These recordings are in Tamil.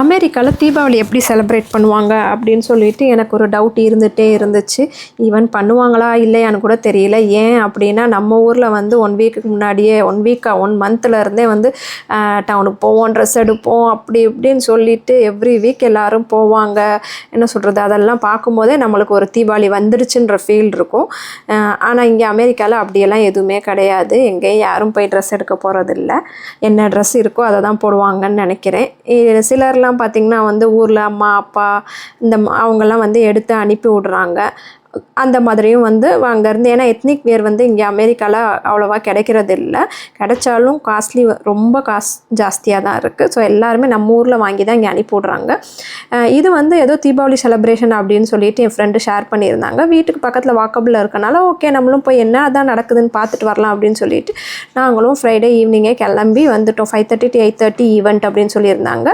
அமெரிக்காவில் தீபாவளி எப்படி செலிப்ரேட் பண்ணுவாங்க அப்படின்னு சொல்லிட்டு எனக்கு ஒரு டவுட் இருந்துகிட்டே இருந்துச்சு. ஈவன் பண்ணுவாங்களா இல்லையான்னு கூட தெரியல. ஏன் அப்படின்னா நம்ம ஊரில் வந்து ஒன் வீக்குக்கு முன்னாடியே ஒன் வீக்காக ஒன் மந்த்தில் இருந்தே வந்து டவுனுக்கு போவோம் ட்ரெஸ் எடுப்போம் அப்படி இப்படின்னு சொல்லிட்டு எவ்ரி வீக் எல்லோரும் போவாங்க. என்ன சொல்கிறது அதெல்லாம் பார்க்கும்போதே நம்மளுக்கு ஒரு தீபாவளி வந்துடுச்சுன்ற ஃபீல் இருக்கும். ஆனால் இங்கே அமெரிக்காவில் அப்படியெல்லாம் எதுவுமே கிடையாது. எங்கேயும் யாரும் போய் ட்ரெஸ் எடுக்க போகிறதில்ல என்ன ட்ரெஸ் இருக்கோ அதை தான் போடுவாங்கன்னு நினைக்கிறேன். சிலரில் எல்லாம் பார்த்திங்கன்னா வந்து ஊரில் அம்மா அப்பா இந்த அவங்கெல்லாம் வந்து எடுத்து அனுப்பி விடுறாங்க. அந்த மாதிரியும் வந்து அங்கேருந்து ஏன்னா எத்னிக் வேர் வந்து இங்கே அமெரிக்காவில் அவ்வளோவா கிடைக்கிறது இல்லை கிடைச்சாலும் காஸ்ட்லி ரொம்ப காசு ஜாஸ்தியாக தான் இருக்குது ஸோ எல்லாருமே நம்ம ஊரில் வாங்கி தான் இங்கே அனுப்பிவிடுறாங்க. இது வந்து ஏதோ தீபாவளி செலிப்ரேஷன் அப்படின்னு சொல்லிட்டு என் ஃப்ரெண்டு ஷேர் பண்ணியிருந்தாங்க. வீட்டுக்கு பக்கத்தில் வாக்கபிளில் இருக்கனால ஓகே நம்மளும் போய் என்ன தான் நடக்குதுன்னு பார்த்துட்டு வரலாம் அப்படின்னு சொல்லிட்டு நாங்களும் ஃப்ரைடே ஈவினிங்கே கிளம்பி வந்துட்டோம். Five thirty to eight thirty event அப்படின்னு சொல்லியிருந்தாங்க.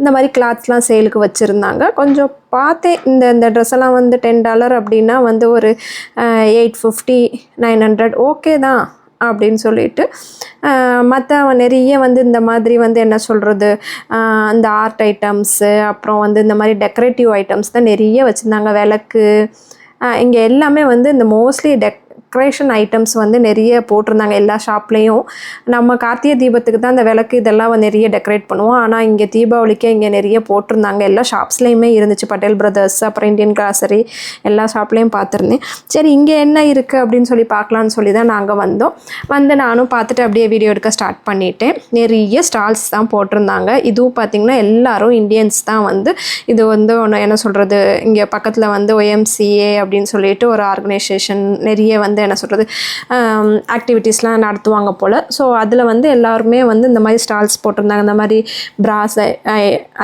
இந்த மாதிரி கிளாத்ஸ்லாம் சேலுக்கு வச்சுருந்தாங்க. கொஞ்சம் பார்த்தேன் இந்த இந்த ட்ரெஸ்ஸெல்லாம் வந்து டென் டாலர் அப்படின்னா வந்து ஒரு eight fifty nine hundred okay தான் அப்படின்னு சொல்லிட்டு மற்ற நிறைய வந்து இந்த மாதிரி வந்து என்ன சொல்கிறது இந்த ஆர்ட் ஐட்டம்ஸு அப்புறம் வந்து இந்த மாதிரி டெக்கரேட்டிவ் ஐட்டம்ஸ் தான் நிறைய வச்சுருந்தாங்க. விளக்கு இங்கே எல்லாமே வந்து இந்த மோஸ்ட்லி டெக் டெக்கரேஷன் ஐட்டம்ஸ் வந்து நிறைய போட்டிருந்தாங்க எல்லா ஷாப்லேயும் நம்ம கார்த்திகை தீபத்துக்கு தான் இந்த விளக்கு இதெல்லாம் வந்து நிறைய டெக்கரேட் பண்ணுவோம். ஆனால் இங்கே தீபாவளிக்கே இங்கே நிறைய போட்டிருந்தாங்க. எல்லா ஷாப்ஸ்லேயுமே இருந்துச்சு. பட்டேல் பிரதர்ஸ் அப்புறம் இந்தியன் கிராசரி எல்லா ஷாப்லேயும் பார்த்துருந்தேன். சரி இங்கே என்ன இருக்குது அப்படின்னு சொல்லி பார்க்கலான்னு சொல்லி தான் நாங்கள் வந்தோம். வந்து நானும் பார்த்துட்டு அப்படியே வீடியோ எடுக்க ஸ்டார்ட் பண்ணிட்டேன். நிறைய ஸ்டால்ஸ் தான் போட்டிருந்தாங்க. இதுவும் பார்த்திங்கன்னா எல்லாரும் இந்தியன்ஸ் தான் வந்து இது வந்து ஒன்று என்ன சொல்கிறது இங்கே பக்கத்தில் வந்து ஒஎம்சிஏ அப்படின்னு சொல்லிட்டு ஒரு ஆர்கனைசேஷன் நிறைய வந்து என்ன சொல்கிறது ஆக்டிவிட்டீஸ்லாம் நடத்துவாங்க போல். ஸோ அதில் வந்து எல்லாருமே வந்து இந்த மாதிரி ஸ்டால்ஸ் போட்டிருந்தாங்க. இந்த மாதிரி பிராஸ்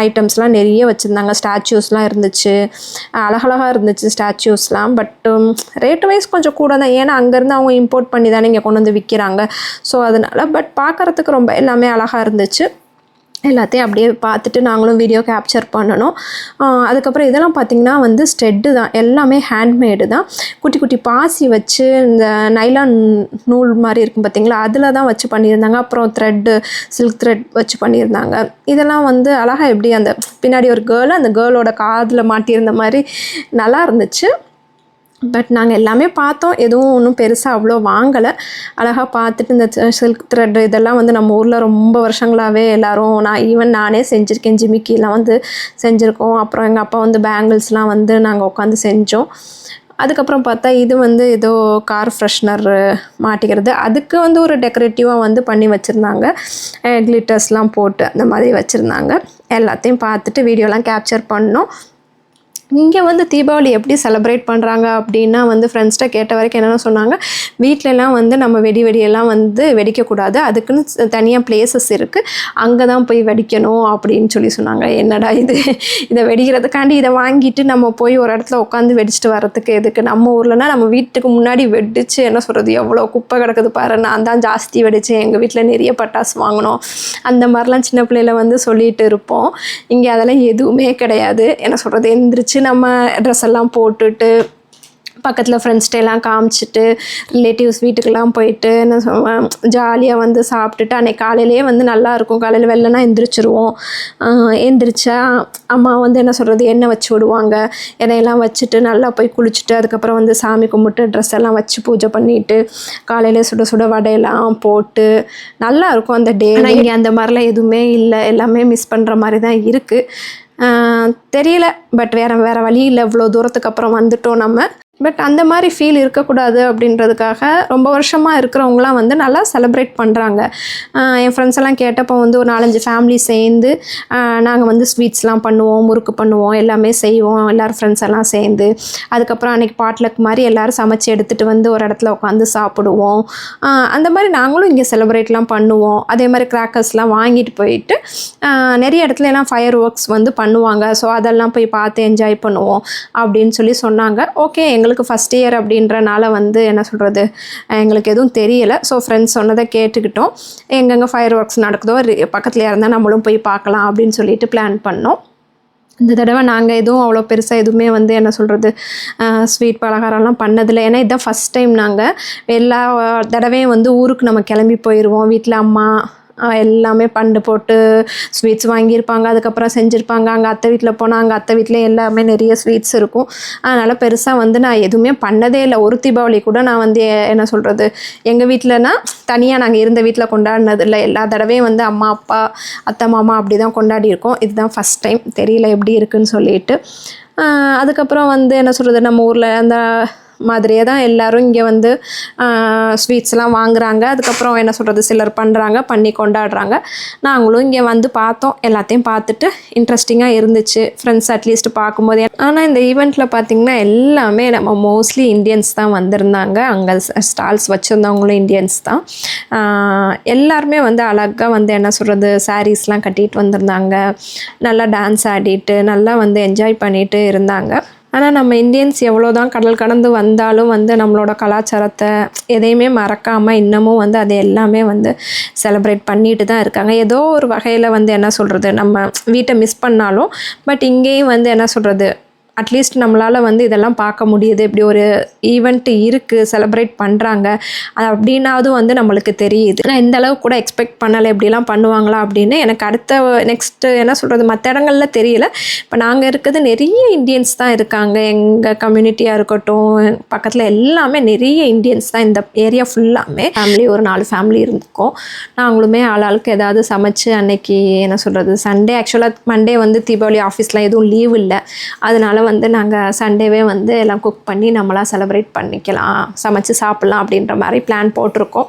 ஐட்டம்ஸ்லாம் நிறைய வச்சுருந்தாங்க. ஸ்டாச்சூஸ்லாம் இருந்துச்சு. அழகழகாக இருந்துச்சு ஸ்டாச்சூஸ்லாம் பட் ரேட் வைஸ் கொஞ்சம் கூட தான். ஏன்னா அங்கேருந்து அவங்க இம்போர்ட் பண்ணி தானே இங்கே கொண்டு வந்து விற்கிறாங்க ஸோ அதனால பட் பார்க்குறதுக்கு ரொம்ப எல்லாமே அழகாக இருந்துச்சு. எல்லாத்தையும் அப்படியே பார்த்துட்டு நாங்களும் வீடியோ கேப்சர் பண்ணணும். அதுக்கப்புறம் இதெல்லாம் பார்த்திங்கன்னா வந்து ஸ்டெட்டு தான். எல்லாமே ஹேண்ட்மேடு தான். குட்டி குட்டி பாசி வச்சு இந்த நைலான் நூல் மாதிரி இருக்கும் பார்த்தீங்களா? அதில் தான் வச்சு பண்ணியிருந்தாங்க. அப்புறம் த்ரெட்டு சில்க் த்ரெட் வச்சு பண்ணியிருந்தாங்க. இதெல்லாம் வந்து அழகாக எப்படி அந்த பின்னாடி ஒரு கேர்ள் அந்த கேர்ளோட காதில் மாட்டியிருந்த மாதிரி நல்லா இருந்துச்சு. பட் நாங்கள் எல்லாமே பார்த்தோம். எதுவும் ஒன்றும் பெருசாக அவ்வளோ வாங்கலை. அழகாக பார்த்துட்டு இந்த சில்க் த்ரெட் இதெல்லாம் வந்து நம்ம ஊரில் ரொம்ப வருஷங்களாகவே எல்லோரும் நான் ஈவன் நானே செஞ்சுருக்கேன். ஜிமிக்கிலாம் வந்து செஞ்சுருக்கோம். அப்புறம் எங்கள் அப்பா வந்து பேங்கிள்ஸ்லாம் வந்து நாங்கள் உட்காந்து செஞ்சோம். அதுக்கப்புறம் பார்த்தா இது வந்து ஏதோ கார் ஃப்ரெஷ்னர் மாட்டிக்கிறது. அதுக்கு வந்து ஒரு டெக்கரேட்டிவாக வந்து பண்ணி வச்சுருந்தாங்க. கிளிட்டர்ஸ்லாம் போட்டு அந்த மாதிரி வச்சுருந்தாங்க. எல்லாத்தையும் பார்த்துட்டு வீடியோலாம் கேப்சர் பண்ணோம். இங்கே வந்து தீபாவளி எப்படி செலிப்ரேட் பண்ணுறாங்க அப்படின்னா வந்து ஃப்ரெண்ட்ஸ்கிட்ட கேட்ட வரைக்கும் என்னென்ன சொன்னாங்க? வீட்டிலலாம் வந்து நம்ம வெடி வெடியெல்லாம் வந்து வெடிக்கக்கூடாது. அதுக்குன்னு தனியாக பிளேசஸ் இருக்குது அங்கே தான் போய் வெடிக்கணும் அப்படின்னு சொல்லி சொன்னாங்க. என்னடா இது? இதை வெடிக்கிறதுக்காண்டி இதை வாங்கிட்டு நம்ம போய் ஒரு இடத்துல உட்காந்து வெடிச்சிட்டு வர்றதுக்கு எதுக்கு? நம்ம ஊர்லனா நம்ம வீட்டுக்கு முன்னாடி வெடிச்சு என்ன சொல்கிறது எவ்வளோ குப்பை கிடக்குது பாரு. நான் தான் ஜாஸ்தி வெடிச்சேன். எங்கள் வீட்டில் நிறைய பட்டாசு வாங்கினோம். அந்த மாதிரிலாம் சின்ன பிள்ளையில வந்து சொல்லிட்டு இருப்போம். இங்கே அதெல்லாம் எதுவுமே கிடையாது. என்ன சொல்கிறது எந்திரிச்சு நம்ம ட்ரெஸ் எல்லாம் போட்டுட்டு பக்கத்தில் ஃப்ரெண்ட்ஸ்கிட்ட எல்லாம் காமிச்சிட்டு ரிலேட்டிவ்ஸ் வீட்டுக்கெல்லாம் போயிட்டு என்ன ஜாலியாக வந்து சாப்பிட்டுட்டு அன்னைக்கு காலையிலேயே வந்து நல்லா இருக்கும். காலையில் வெள்ளனா எந்திரிச்சிருவோம். எந்திரிச்சா அம்மா வந்து என்ன சொல்கிறது எண்ணெய் வச்சு விடுவாங்க. எண்ணெயெல்லாம் வச்சுட்டு நல்லா போய் குளிச்சுட்டு அதுக்கப்புறம் வந்து சாமி கும்பிட்டு ட்ரெஸ் எல்லாம் வச்சு பூஜை பண்ணிட்டு காலையில் சுட சுட வடையெல்லாம் போட்டு நல்லா இருக்கும் அந்த டே ஆனால் இங்கே அந்த மாதிரிலாம் எதுவுமே இல்லை. எல்லாமே மிஸ் பண்ணுற மாதிரி தான் இருக்குது தெரியல பட் வேறு வேறு வழி இல்லை. இவ்வளோ தூரத்துக்கு அப்புறம் வந்துட்டோம் நம்ம. பட் அந்த மாதிரி ஃபீல் இருக்கக்கூடாது அப்படின்றதுக்காக ரொம்ப வருஷமாக இருக்கிறவங்களாம் வந்து நல்லா செலிப்ரேட் பண்ணுறாங்க என் ஃப்ரெண்ட்ஸ் எல்லாம் கேட்டப்போ வந்து ஒரு நாலஞ்சு ஃபேமிலி சேர்ந்து நாங்கள் வந்து ஸ்வீட்ஸ்லாம் பண்ணுவோம் முறுக்கு பண்ணுவோம் எல்லாமே செய்வோம் எல்லோரும் ஃப்ரெண்ட்ஸ் எல்லாம் சேர்ந்து. அதுக்கப்புறம் அன்றைக்கி பாட்லக் மாதிரி எல்லோரும் சமைச்சு எடுத்துகிட்டு வந்து ஒரு இடத்துல உட்காந்து சாப்பிடுவோம். அந்த மாதிரி நாங்களும் இங்கே செலிப்ரேட்லாம் பண்ணுவோம். அதே மாதிரி கிராக்கர்ஸ்லாம் வாங்கிட்டு போயிட்டு நிறைய இடத்துல எல்லாம் ஃபயர் ஒர்க்ஸ் வந்து பண்ணுவாங்க. ஸோ அதெல்லாம் போய் பார்த்து என்ஜாய் பண்ணுவோம் அப்படின்னு சொல்லி சொன்னாங்க. ஓகே எங்களுக்கு ஃபஸ்ட் இயர் அப்படின்றனால வந்து என்ன சொல்கிறது எங்களுக்கு எதுவும் தெரியலை. ஸோ ஃப்ரெண்ட்ஸ் சொன்னதை கேட்டுக்கிட்டோம். எங்கெங்கே ஃபயர் ஒர்க்ஸ் நடக்குதோ பக்கத்துலேயே இருந்தால் நம்மளும் போய் பார்க்கலாம் அப்படின்னு சொல்லிட்டு பிளான் பண்ணோம். இந்த தடவை நாங்கள் எதுவும் அவ்வளோ பெருசாக எதுவுமே வந்து என்ன சொல்கிறது ஸ்வீட் பலகாரம்லாம் பண்ணதில்லை. ஏன்னா இதுதான் ஃபஸ்ட் டைம் நாங்கள் எல்லா தடவையும் வந்து ஊருக்கு நம்ம கிளம்பி போயிடுவோம் வீட்டில் அம்மா எல்லாமே பண்டு போட்டு ஸ்வீட்ஸ் வாங்கியிருப்பாங்க அதுக்கப்புறம் செஞ்சுருப்பாங்க. அங்கே அத்தை வீட்டில் போனால் அங்கே அத்தை வீட்டில் எல்லாமே நிறைய ஸ்வீட்ஸ் இருக்கும். அதனால் பெருசாக வந்து நான் எதுவுமே பண்ணதே இல்லை. ஒரு தீபாவளி கூட நான் வந்து என்ன சொல்கிறது எங்கள் வீட்டிலனா தனியாக நாங்கள் இருந்த வீட்டில் கொண்டாடினது இல்லை. எல்லா தடவையும் வந்து அம்மா அப்பா அத்தை மாமா அப்படி தான் கொண்டாடி இருக்கோம் இதுதான் ஃபஸ்ட் டைம் தெரியல எப்படி இருக்குன்னு சொல்லிட்டு. அதுக்கப்புறம் வந்து என்ன சொல்கிறது நம்ம ஊரில் அந்த மாதிரியே தான் எல்லோரும் இங்கே வந்து ஸ்வீட்ஸ்லாம் வாங்குறாங்க. அதுக்கப்புறம் என்ன சொல்கிறது சிலர் பண்ணுறாங்க பண்ணி கொண்டாடுறாங்க. நாங்களும் இங்கே வந்து பார்த்தோம். எல்லாத்தையும் பார்த்துட்டு இன்ட்ரெஸ்டிங்காக இருந்துச்சு. ஃப்ரெண்ட்ஸ் அட்லீஸ்ட் பார்க்கும்போது. ஆனால் இந்த ஈவெண்ட்டில் பார்த்திங்கன்னா எல்லாமே நம்ம மோஸ்ட்லி இந்தியன்ஸ் தான் வந்திருந்தாங்க. அங்கே ஸ்டால்ஸ் வச்சுருந்தவங்களும் இந்தியன்ஸ் தான். எல்லாருமே வந்து அழகாக வந்து என்ன சொல்கிறது சாரீஸ்லாம் கட்டிகிட்டு வந்திருந்தாங்க. நல்லா டான்ஸ் ஆடிட்டு நல்லா வந்து என்ஜாய் பண்ணிட்டு இருந்தாங்க. ஆனால் நம்ம இந்தியன்ஸ் எவ்வளோ தான் கடல் கடந்து வந்தாலும் வந்து நம்மளோட கலாச்சாரத்தை எதையுமே மறக்காமல் இன்னமும் வந்து அது எல்லாமே வந்து செலிப்ரேட் பண்ணிட்டு தான் இருக்காங்க. ஏதோ ஒரு வகையில் வந்து என்ன சொல்கிறது நம்ம வீட்டை மிஸ் பண்ணாலும் பட் இங்கேயும் வந்து என்ன சொல்கிறது அட்லீஸ்ட் நம்மளால் வந்து இதெல்லாம் பார்க்க முடியுது. இப்படி ஒரு ஈவெண்ட் இருக்குது செலிப்ரேட் பண்ணுறாங்க அது அப்படின்னாவது வந்து நம்மளுக்கு தெரியுது. நான் இந்த அளவுக்கு கூட எக்ஸ்பெக்ட் பண்ணலை இப்படிலாம் பண்ணுவாங்களா அப்படின்னு எனக்கு அடுத்த நெக்ஸ்ட்டு என்ன சொல்கிறது மற்ற இடங்கள்ல தெரியல. இப்போ நாங்கள் இருக்கிறது நிறைய இந்தியன்ஸ் தான் இருக்காங்க. எங்கள் கம்யூனிட்டியாக இருக்கட்டும் பக்கத்தில் எல்லாமே நிறைய இந்தியன்ஸ் தான் இந்த ஏரியா ஃபுல்லாமே ஃபேமிலி ஒரு நாலு ஃபேமிலி இருக்கோம் நாங்களுமே ஆளாளுக்கு ஏதாவது சமைச்சு அன்னைக்கு என்ன சொல்கிறது சண்டே ஆக்சுவலாக மண்டே வந்து தீபாவளி ஆஃபீஸில் எதுவும் லீவ் இல்லை. அதனால வந்து நாங்கள் சண்டேவே வந்து எல்லாம் குக் பண்ணி நம்மளாம் செலிப்ரேட் பண்ணிக்கலாம் சமைச்சு சாப்பிட்லாம் அப்படின்ற மாதிரி பிளான் போட்டிருக்கோம்.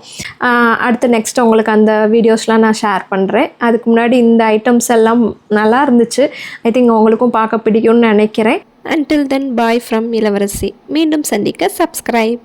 அடுத்து நெக்ஸ்ட் உங்களுக்கு அந்த வீடியோஸ்லாம் நான் ஷேர் பண்ணுறேன் அதுக்கு முன்னாடி இந்த ஐட்டம்ஸ் எல்லாம் நல்லா இருந்துச்சு. ஐ திங்க் உங்களுக்கும் பார்க்க பிடிக்கும்னு நினைக்கிறேன். அன்டில் தென் பாய் ஃப்ரம் இளவரசி. மீண்டும் சந்திக்க சப்ஸ்கிரைப்